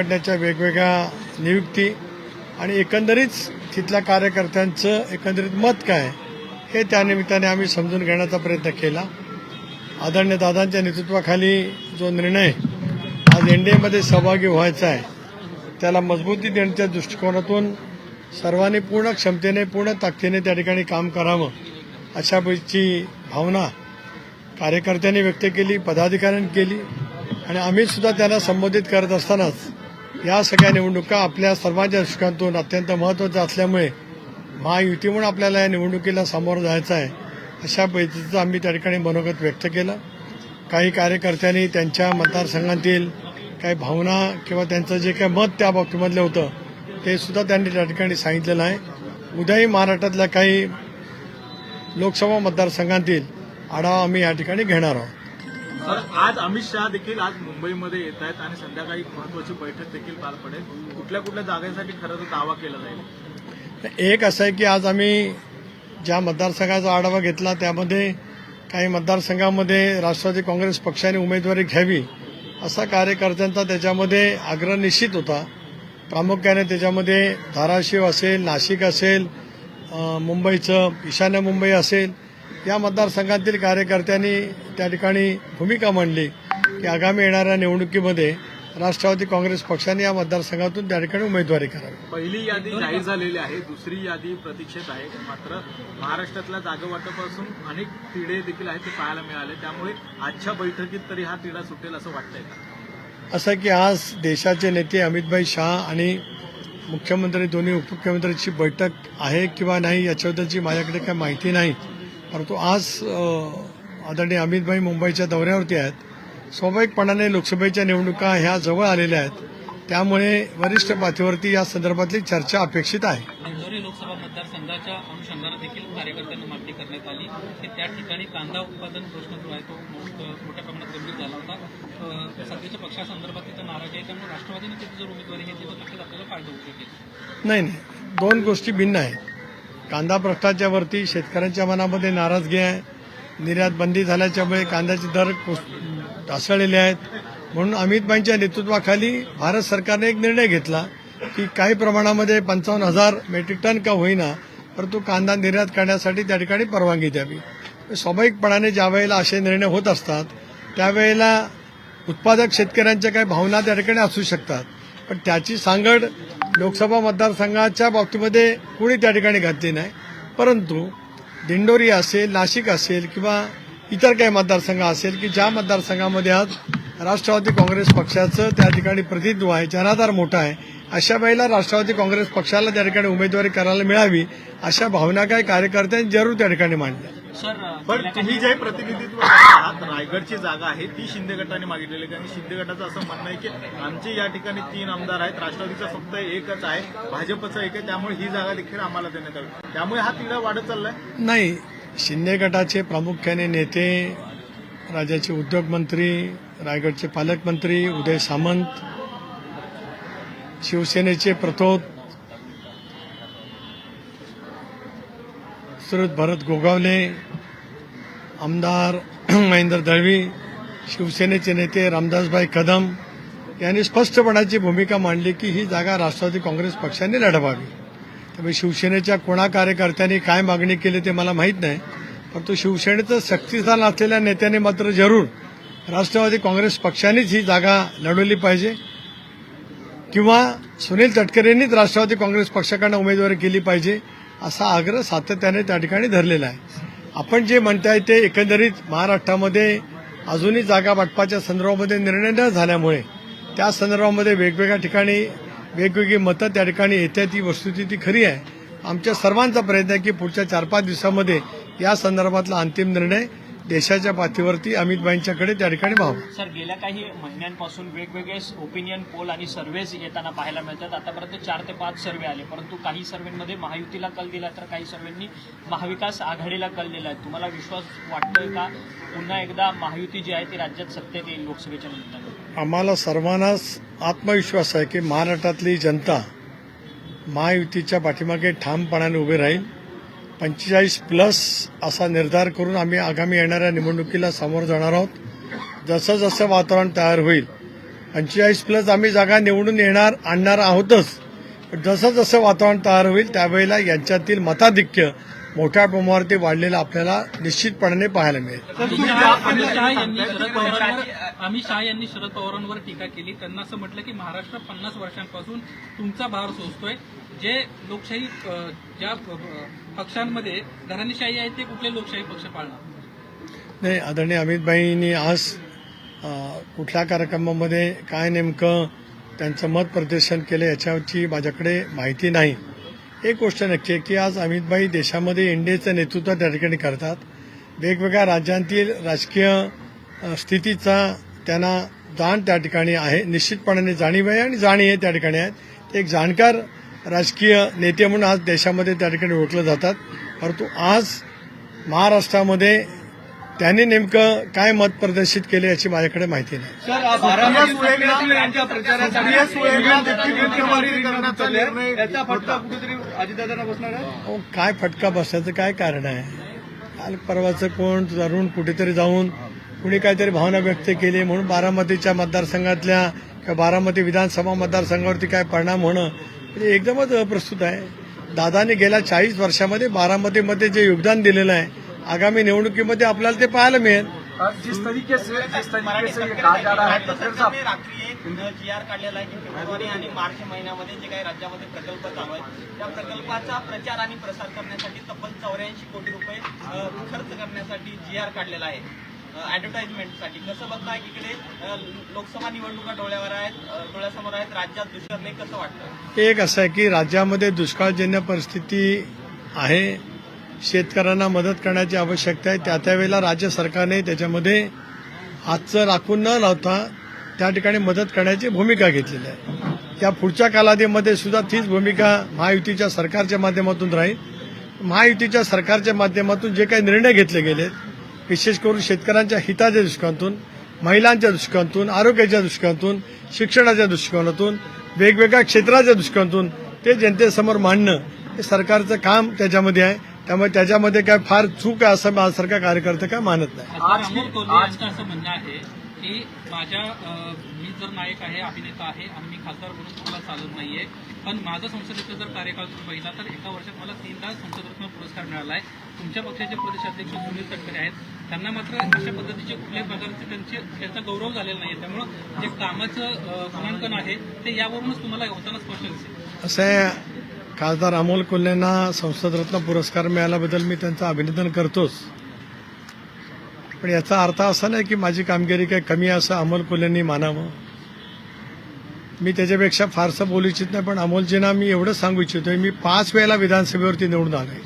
संघटनेच्या वेगवेगळ्या नियुक्ती आणि एकंदरीत तिथल्या कार्यकर्त्यांचं एकंदरीत मत काय हे त्यानिमित्ताने आम्ही समजून घेण्याचा प्रयत्न केला. आदरणीय दादांच्या नेतृत्वाखाली जो निर्णय आज एन डी एमध्ये सहभागी व्हायचा आहे त्याला मजबूती देण्याच्या दृष्टिकोनातून सर्वांनी पूर्ण क्षमतेने पूर्ण ताकदीने त्या ठिकाणी काम करावं अशापैकी भावना कार्यकर्त्यांनी व्यक्त केली पदाधिकाऱ्यांनी केली आणि आम्ही सुद्धा त्यांना संबोधित करत असतानाच या सगळ्या निवडणुका आपल्या सर्वांच्या दृष्टिकोनातून अत्यंत महत्त्वाच्या असल्यामुळे महायुती म्हणून आपल्याला या निवडणुकीला सामोरं जायचं आहे. अशा पद्धतीचं आम्ही त्या ठिकाणी मनोगत व्यक्त केलं. काही कार्यकर्त्यांनी त्यांच्या मतदारसंघातील काही भावना किंवा त्यांचं जे काही मत त्या बाबतीमधलं होतं ते सुद्धा त्यांनी त्या ठिकाणी सांगितलेलं आहे. उद्याही महाराष्ट्रातल्या काही लोकसभा मतदारसंघातील आढावा आम्ही या ठिकाणी घेणार आहोत. सर आज अमित शहा देखील आज मुंबईमध्ये येत आहेत आणि संध्याकाळी महत्वाची बैठक देखील पार पडेल. कुठल्या कुठल्या जागांसाठी खरं तर दावा केला जाईल? एक असं आहे की आज आम्ही ज्या मतदारसंघाचा आढावा घेतला त्यामध्ये काही मतदारसंघामध्ये राष्ट्रवादी काँग्रेस पक्षाने उमेदवारी घ्यावी असा कार्यकर्त्यांचा त्याच्यामध्ये आग्रह निश्चित होता. प्रामुख्याने त्याच्यामध्ये धाराशिव असेल नाशिक असेल मुंबईचं ईशान्य मुंबई असेल या मतदारसंघातील कार्यकर्त्यांनी त्या ठिकाणी भूमिका मांडली की आगामी येणाऱ्या निवडणुकीमध्ये राष्ट्रवादी काँग्रेस पक्षाने या मतदारसंघातून त्या ठिकाणी उमेदवारी करावी. पहिली यादी जाहीर झालेली आहे दुसरी यादी प्रतीक्षेत आहे. मात्र महाराष्ट्रातल्या जागेवाटपासून अनेक तिढे देखील आहेत ते पाहायला मिळाले. त्यामुळे आजच्या बैठकीत तरी हा तिढा सुटेल असं वाटतंय का? असं की आज देशाचे नेते अमितभाई शहा आणि मुख्यमंत्री दोन्ही उपमुख्यमंत्र्यांची बैठक आहे किंवा नाही याच्याबद्दलची माझ्याकडे काही माहिती नाही. परंतु आज आदरणीय अमितभाई मुंबईच्या दौऱ्यावरती आहेत. स्वाभाविकपणाने लोकसभेच्या निवडणुका ह्या जवळ आलेल्या आहेत. त्यामुळे वरिष्ठ पातळीवरती या संदर्भातली चर्चा अपेक्षित आहे. इंदोरी लोकसभा मतदारसंघाच्या अनुषंगानं देखील कार्यकर्त्यांना मागणी करण्यात आली. की त्या ठिकाणी कांदा उत्पादन प्रश्न जो आहे तो मोठ- मोठ्या प्रमाणात गंभीर झाला होता. अ, सध्याच्या पक्षासंदर्भात तिथं नाराजी आहे. त्यामुळे राष्ट्रवादीने तिथे जर उमेदवारी घेतली तर नक्कीच आपल्याला फायदा होऊ शकेल. नाही नाही. दोन गोष्टी भिन्न आहेत. कांदा प्रश्नाच्या वरती शेतकऱ्यांच्या मनामध्ये नाराजगी आहे. निर्यात बंदी झाल्याच्यामुळे कांद्याचे दर कोस- ढासळलेले आहेत. म्हणून अमितबाईंच्या नेतृत्वाखाली भारत सरकारने एक निर्णय घेतला की काही प्रमाणामध्ये पंचावन्न हजार मेट्रिक टन का होईना परंतु कांदा निर्यात करण्यासाठी त्या ठिकाणी परवानगी द्यावी. स्वाभाविकपणाने ज्या वेळेला असे निर्णय होत असतात त्यावेळेला उत्पादक शेतकऱ्यांच्या काही भावना त्या ठिकाणी असू शकतात. पण त्याची सांगड लोकसभा मतदारसंघाच्या बाबतीमध्ये कुणी त्या ठिकाणी घातली नाही. परंतु दिंडोरी असेल नाशिक असेल किंवा इतर काही मतदारसंघ असेल की ज्या मतदारसंघामध्ये आज राष्ट्रवादी काँग्रेस पक्षाचं त्या ठिकाणी प्रतिनिधित्व आहे जनाधार मोठा आहे अशा वेळेला राष्ट्रवादी काँग्रेस पक्षाला त्या ठिकाणी उमेदवारी करायला मिळावी अशा भावना काही कार्यकर्त्यांनी जरूर त्या ठिकाणी मांडल्या. सर पण तुम्ही जे प्रतिनिधित्व आहात रायगडची जागा आहे ती शिंदे गटाने मागितलेली आहे. आणि शिंदे गटाचं असं म्हणणं आहे की आमचे या ठिकाणी तीन आमदार आहेत राष्ट्रवादीचा फक्त एकच आहे भाजपचं एक आहे त्यामुळे ही जागा देखील आम्हाला देण्यात यावी त्यामुळे हा तिढा वाढत चाललाय? नाही शिंदे गटाचे प्रामुख्याने नेते राज्याचे उद्योगमंत्री रायगडचे पालकमंत्री उदय सामंत शिवसेनेचे प्रतोद सुरत भरत गोगावले आमदार महेंद्र दळवी शिवसेनेचे नेते रामदासभाई कदम यांनी स्पष्टपणाची भूमिका मांडली की ही जागा राष्ट्रवादी काँग्रेस पक्षाने लढवावी. त्यामुळे शिवसेनेच्या कोणा कार्यकर्त्यांनी काय मागणी केली ते मला माहीत नाही. परंतु शिवसेनेचं शक्तिस्थान असलेल्या नेत्याने मात्र जरूर राष्ट्रवादी काँग्रेस पक्षानेच ही जागा लढवली पाहिजे. किंवा सुनील तटकरेंनीच राष्ट्रवादी काँग्रेस पक्षाकडनं उमेदवारी केली पाहिजे असा आग्रह सातत्याने त्या ठिकाणी धरलेला आहे. आपण जे म्हणताय ते एकंदरीत महाराष्ट्रामध्ये अजूनही जागा वाटपाच्या संदर्भामध्ये निर्णय न झाल्यामुळे त्या संदर्भामध्ये वेगवेगळ्या ठिकाणी वेगवेगळी मतं त्या ठिकाणी येत्या ती वस्तुस्थिती खरी आहे. आमच्या सर्वांचा प्रयत्न आहे की पुढच्या चार पाच दिवसामध्ये या संदर्भातला अंतिम निर्णय देशाच्या पातळीवरती अमितभाईंच्याकडे त्या ठिकाणी व्हावा सर गेल्या काही महिन्यांपासून वेगवेगळे ओपिनियन पोल आणि सर्व्हेज येताना पाहायला मिळतात. आतापर्यंत चार ते पाच सर्वे आले. परंतु काही सर्वेमध्ये महायुतीला कल दिला तर काही सर्वेंनी महाविकास आघाडीला कल दिला आहे. तुम्हाला विश्वास वाटतोय का? पुन्हा एकदा महायुती जी आहे ती राज्यात सत्तेत येईल लोकसभेच्या निमित्तानं. आम्हाला सर्वांनाच आत्मविश्वास आहे की महाराष्ट्रातली जनता महायुतीच्या पाठीमागे ठामपणाने उभे राहील. पंचेचाळीस प्लस असा निर्धार करून आम्ही आगामी येणाऱ्या निवडणुकीला सामोरं जाणार आहोत. जसं जसं वातावरण तयार होईल पंचेचाळीस प्लस आम्ही जागा निवडून येणार आणणार आहोतच. जसं जसं वातावरण तयार होईल त्यावेळेला यांच्यातील मताधिक्य मोठ्या प्रमाणावरती वाढलेलं आपल्याला निश्चितपणाने पाहायला मिळेल. अमित शहा अमित शहा यांनी शरद पवारांवर अमित शहा यांनी शरद पवारांवर टीका केली. त्यांना असं म्हटलं की महाराष्ट्र पन्नास वर्षांपासून तुमचा भार सोसतोय. जे लोकशाही ज्या पक्षांमध्ये घराणेशाही आहे ते कुठले लोकशाही पक्ष पाळणार? नाही आदरणीय अमितभाईंनी आज कुठल्या कार्यक्रमामध्ये काय नेमकं त्यांचं मत प्रदर्शन केलं याच्याची माझ्याकडे माहिती नाही. एक गोष्ट नक्की आहे की आज अमितभाई देशामध्ये एनडीएचं नेतृत्व त्या ठिकाणी करतात. वेगवेगळ्या राज्यांतील राजकीय स्थितीचा त्यांना जाण त्या ठिकाणी आहे. निश्चितपणाने जाणीव आहे आणि जाणी आहे त्या ठिकाणी आहेत. ते एक जाणकार राजकीय नेते म्हणून आज देशामध्ये त्या ठिकाणी ओळखले जातात. परंतु आज महाराष्ट्रामध्ये त्यांनी नेमकं काय मत प्रदर्शित केले याची माझ्याकडे माहिती नाही. काय फटका बसण्याचं काय कारण आहे? काल परवाचं कोण तरुण कुठेतरी जाऊन कुणी काहीतरी भावना व्यक्त केली म्हणून बारामतीच्या मतदारसंघातल्या किंवा बारामती विधानसभा मतदारसंघावरती काय परिणाम होणं म्हणजे एकदमच अप्रस्तुत आहे. दादाने गेल्या चाळीस वर्षामध्ये बारामतीमध्ये जे योगदान दिलेलं आहे आगामी निवडणुकीमध्ये आपल्याला ते पाहायला मिळेल. जिस तरीके से जिस तरीके से ये कहा जा रहा है साहब सरकारने रात्री एक जी आर काढलेला आहे की फेब्रुवारी आणि मार्च महिन्यामध्ये जे काही राज्यामध्ये प्रकल्प चालू आहेत त्या प्रकल्पाचा प्रचार आणि प्रसार करण्यासाठी तब्बल चौऱ्याऐंशी कोटी रुपये खर्च करण्यासाठी जी आर काढलेला आहे. ऍडव्हर्टाइजमेंटसाठी कसं बघताय इकडे लोकसभा निवडणुका डोळ्यावर आहेत डोळ्यासमोर आहेत राज्यात दुष्काळ. नाही कसं वाटतं एक असं आहे की राज्यामध्ये दुष्काळजन्य परिस्थिती आहे. शेतकऱ्यांना मदत करण्याची आवश्यकता आहे. त्या त्यावेळेला राज्य सरकारने त्याच्यामध्ये हातचं राखून न लावता त्या ठिकाणी मदत करण्याची भूमिका घेतलेली आहे. या पुढच्या कालावधीमध्ये सुद्धा तीच भूमिका महायुतीच्या सरकारच्या माध्यमातून राहील. महायुतीच्या सरकारच्या माध्यमातून जे काही निर्णय घेतले गेलेत विशेष करून शेतकऱ्यांच्या हिताच्या दृष्टिकोनातून महिलांच्या दृष्टिकोनातून आरोग्याच्या दृष्टिकोनातून शिक्षणाच्या दृष्टिकोनातून वेगवेगळ्या क्षेत्राच्या दृष्टिकोनातून ते जनतेसमोर मांडणं हे सरकारचं काम त्याच्यामध्ये आहे. त्यामुळे त्याच्यामध्ये काय फार चूक आहे असं माझ्यासारखा कार्यकर्ता काय मानत नाही. यांचं असं म्हणणं आहे की माझ्या मी जर नायक आहे अभिनेता आहे आणि मी खासदार म्हणून तुम्हाला चालत नाहीये पण माझा संसदेचा जर कार्यकाळ तुम्ही पाहिला तर एका वर्षात मला तीनदा संसदरत्न पुरस्कार मिळाला आहे तुमच्या पक्षाचे प्रदेशाध्यक्ष सुनील तटकरे आहेत. त्यांना मात्र अशा पद्धतीचे कुठल्याही प्रकारचे त्यांचे त्यांचा गौरव झालेला नाही त्यामुळं जे कामाचं गुणांकन आहे ते यावरूनच तुम्हाला होताना स्पष्ट दिसेल. असं आहे खासदार अमोल कोल्हेंना संसदरत्न पुरस्कार मिळाल्याबद्दल मी त्यांचं अभिनंदन करतोच. पण याचा अर्थ असा नाही की माझी कामगिरी काही कमी असं अमोल कोल्हेंनी मानावं. मी त्याच्यापेक्षा फारसं बोलू इच्छित नाही पण अमोलजींना मी एवढं सांगू इच्छितोय मी पाच वेळेला विधानसभेवरती निवडून आलोय.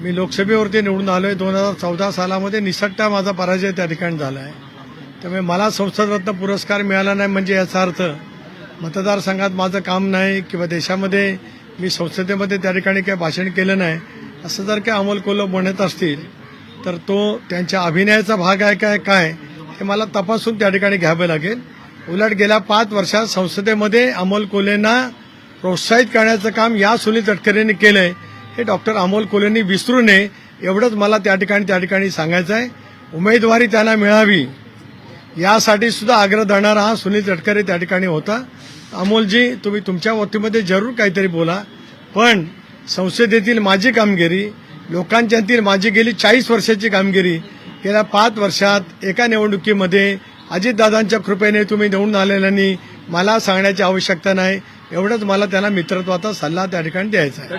मी लोकसभेवरती निवडून आलोय. दोन हजार चौदा सालामध्ये निसट्टा माझा पराजय त्या ठिकाणी झाला आहे त्यामुळे मला संसदरत्न पुरस्कार मिळाला नाही म्हणजे याचा अर्थ मतदारसंघात माझं काम नाही किंवा देशामध्ये मी संसदेमध्ये त्या ठिकाणी काही भाषण केलं नाही असं जर काय अमोल कोल्हे म्हणत असतील तर तो त्यांच्या अभिनयाचा भाग आहे काय काय हे मला तपासून त्या ठिकाणी घ्यावं लागेल. उलट गेल्या पाच वर्षात संसदेमध्ये अमोल कोल्हेंना प्रोत्साहित करण्याचं काम या सुनील तटकरेंनी केलंय. हे डॉक्टर अमोल कोल्हेंनी विसरू नये एवढंच मला त्या ठिकाणी त्या ठिकाणी सांगायचं आहे. उमेदवारी त्यांना मिळावी यासाठी सुद्धा आग्रह धरणारा हा सुनील तटकरे त्या ठिकाणी होता. अमोलजी तुम्ही तुमच्या वतीमध्ये जरूर काहीतरी बोला. पण संसदेतील माझी कामगिरी लोकांच्यातील माझी गेली चाळीस वर्षाची कामगिरी गेल्या पाच वर्षात एका निवडणुकीमध्ये अजितदादांच्या कृपेने तुम्ही निवडून आलेल्यांनी मला सांगण्याची आवश्यकता नाही. एवढंच मला त्यांना मित्रत्वाचा सल्ला त्या ठिकाणी द्यायचा आहे.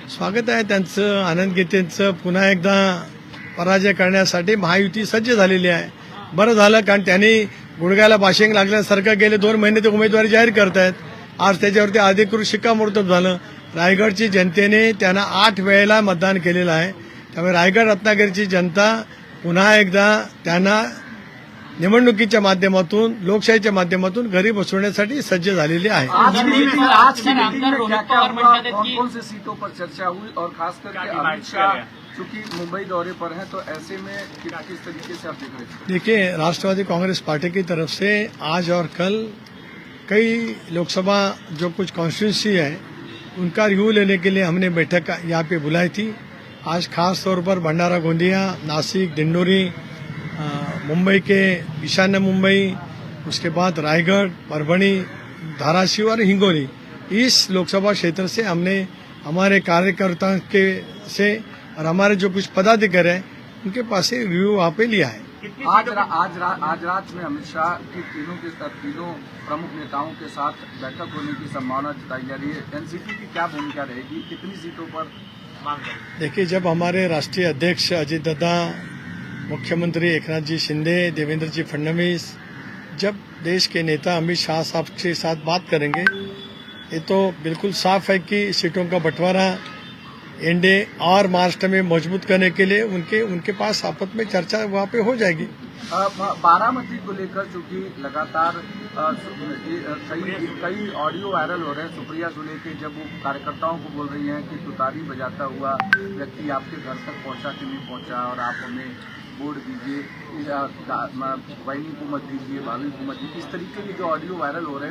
हे स्वागत आहे त्यांचं आनंद गीतेंचं. पुन्हा एकदा पराजय करण्यासाठी महायुती सज्ज झालेली आहे. बरं झालं कारण त्यांनी गुडघ्याला बाशिंग लागल्यासारखं गेले दोन महिने ते उमेदवारी जाहीर करतायत. आज त्याच्यावरती अधिकृत शिक्कामोर्तब झालं. रायगडची जनतेने त्यांना आठ वेळेला मतदान केलेलं आहे. त्यामुळे रायगड रत्नागिरीची जनता पुन्हा एकदा त्यांना निवडणुकीच्या माध्यमातून लोकशाहीच्या माध्यमातून घरी बसवण्यासाठी सज्ज झालेली आहे. चर्चा हुई और खास करके चूँकि मुंबई दौरे पर हैं तो ऐसे में किस तरीके से आप देख रहे हैं? देखिए, राष्ट्रवादी कांग्रेस पार्टी की तरफ़ से आज और कल कई लोकसभा जो कुछ कॉन्स्टिट्यूंसी है, उनका रिव्यू लेने के लिए हमने बैठक यहाँ पे बुलाई थी। आज खास तौर पर भंडारा गोंदिया, नासिक, डिंडोरी मुंबई के ईशान्य मुंबई, उसके बाद रायगढ़, परभणी, धाराशिव और हिंगोली। इस लोकसभा क्षेत्र से हमने, हमारे कार्यकर्ता के से और हमारे जो कुछ पदाधिकारी हैं उनके पास से रिव्यू वहाँ पे लिया है। आज रा, आज रा, आज रात में अमित शाह की तीनों के साथ तीनों प्रमुख नेताओं के साथ बैठक होने की संभावना जताई जा रही है। एनसीपी की क्या भूमिका रहेगी? कितनी सीटों पर देखिए जब हमारे राष्ट्रीय अध्यक्ष अजित दादा मुख्यमंत्री एकनाथ जी शिंदे देवेंद्र जी फडणवीस जब देश के नेता अमित शाह साहब के साथ बात करेंगे ये तो बिल्कुल साफ़ है कि सीटों का बंटवारा एनडीए और महाराष्ट्र में मज़बूत करने के लिए उनके उनके पास आपस में चर्चा वहाँ पे हो जाएगी। बारामती को लेकर चूँकि लगातार कई ऑडियो वायरल हो रहे हैं। सुप्रिया सुले के जब वो कार्यकर्ताओं को बोल रही हैं कि तुतारी बजाता हुआ व्यक्ति आपके घर तक पहुँचा कि नहीं पहुँचा और आप हमें वोट दीजिए बहनी को मत दीजिए, भाभी को मत दीजिए। इस तरीके के जो ऑडियो वायरल हो रहे हैं